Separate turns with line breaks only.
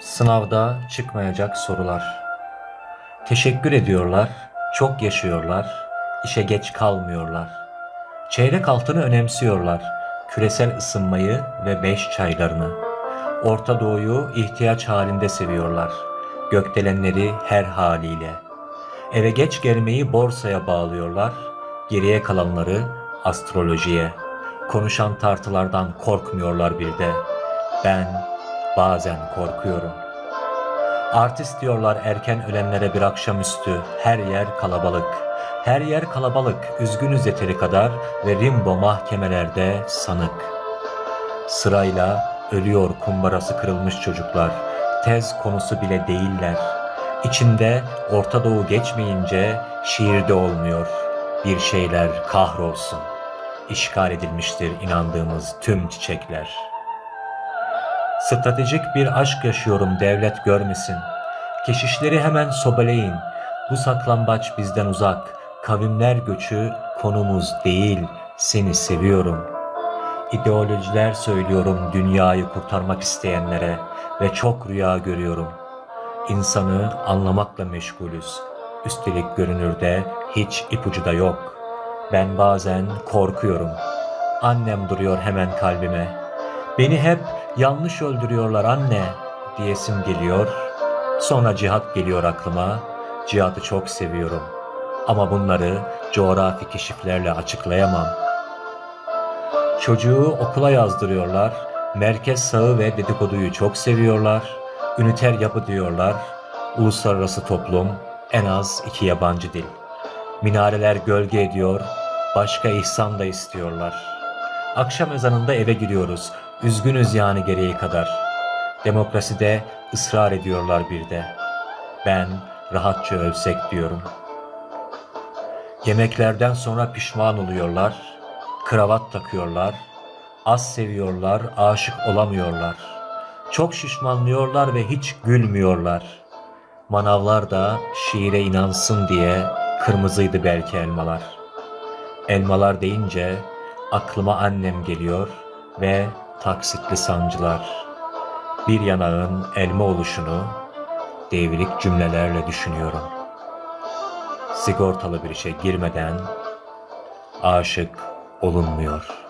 Sınavda çıkmayacak sorular. Teşekkür ediyorlar, çok yaşıyorlar, işe geç kalmıyorlar. Çeyrek altını önemsiyorlar, küresel ısınmayı ve beş çaylarını. Orta Doğu'yu ihtiyaç halinde seviyorlar, gökdelenleri her haliyle. Eve geç gelmeyi borsaya bağlıyorlar, geriye kalanları astrolojiye. Konuşan tartılardan korkmuyorlar bir de. Ben bazen korkuyorum. Artist diyorlar erken ölenlere bir akşamüstü. Her yer kalabalık. Her yer kalabalık. Üzgünüz yeteri kadar ve Rimbo mahkemelerde sanık. Sırayla ölüyor kumbarası kırılmış çocuklar. Tez konusu bile değiller. İçinde Orta Doğu geçmeyince şiirde olmuyor. Bir şeyler kahrolsun. İşgal edilmiştir inandığımız tüm çiçekler. Stratejik bir aşk yaşıyorum devlet görmesin. Keşişleri hemen sobeleyin. Bu saklambaç bizden uzak. Kavimler göçü konumuz değil. Seni seviyorum. İdeolojiler söylüyorum dünyayı kurtarmak isteyenlere ve çok rüya görüyorum. İnsanı anlamakla meşgulüz. Üstelik görünürde hiç ipucu da yok. Ben bazen korkuyorum. Annem duruyor hemen kalbime. Beni hep yanlış öldürüyorlar anne diyesim geliyor. Sonra cihat geliyor aklıma. Cihatı çok seviyorum. Ama bunları coğrafi keşiflerle açıklayamam. Çocuğu okula yazdırıyorlar. Merkez sağı ve dedikoduyu çok seviyorlar. Üniter yapı diyorlar. Uluslararası toplum, en az iki yabancı dil. Minareler gölge ediyor, başka ihsan da istiyorlar. Akşam ezanında eve giriyoruz. Üzgünüz yani gereği kadar. Demokraside ısrar ediyorlar bir de. Ben rahatça ölsek diyorum. Yemeklerden sonra pişman oluyorlar. Kravat takıyorlar. Az seviyorlar, aşık olamıyorlar. Çok şişmanlıyorlar ve hiç gülmüyorlar. Manavlar da şiire inansın diye kırmızıydı belki elmalar. Elmalar deyince aklıma annem geliyor ve taksitli sancılar. Bir yanağın elma oluşunu devrik cümlelerle düşünüyorum. Sigortalı bir işe girmeden aşık olunmuyor.''